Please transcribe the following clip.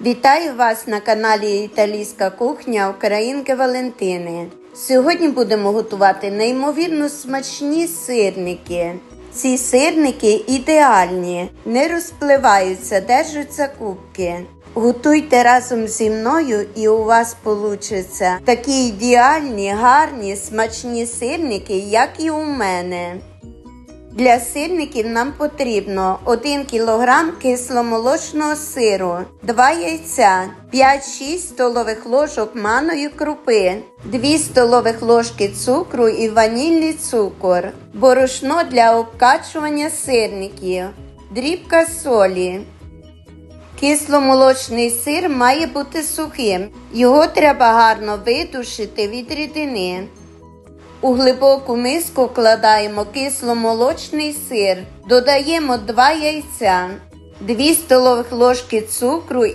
Вітаю вас на каналі Італійська кухня Українки Валентини. Сьогодні будемо готувати неймовірно смачні сирники. Ці сирники ідеальні, не розпливаються, держаться кубки. Готуйте разом зі мною і у вас получаться такі ідеальні, гарні, смачні сирники, як і у мене. Для сирників нам потрібно 1 кг кисломолочного сиру, 2 яйця, 5-6 столових ложок маної крупи, 2 столових ложки цукру і ванільний цукор, борошно для обкачування сирників, дрібка солі. Кисломолочний сир має бути сухим. Його треба гарно видушити від рідини. У глибоку миску вкладаємо кисломолочний сир, додаємо 2 яйця, 2 столових ложки цукру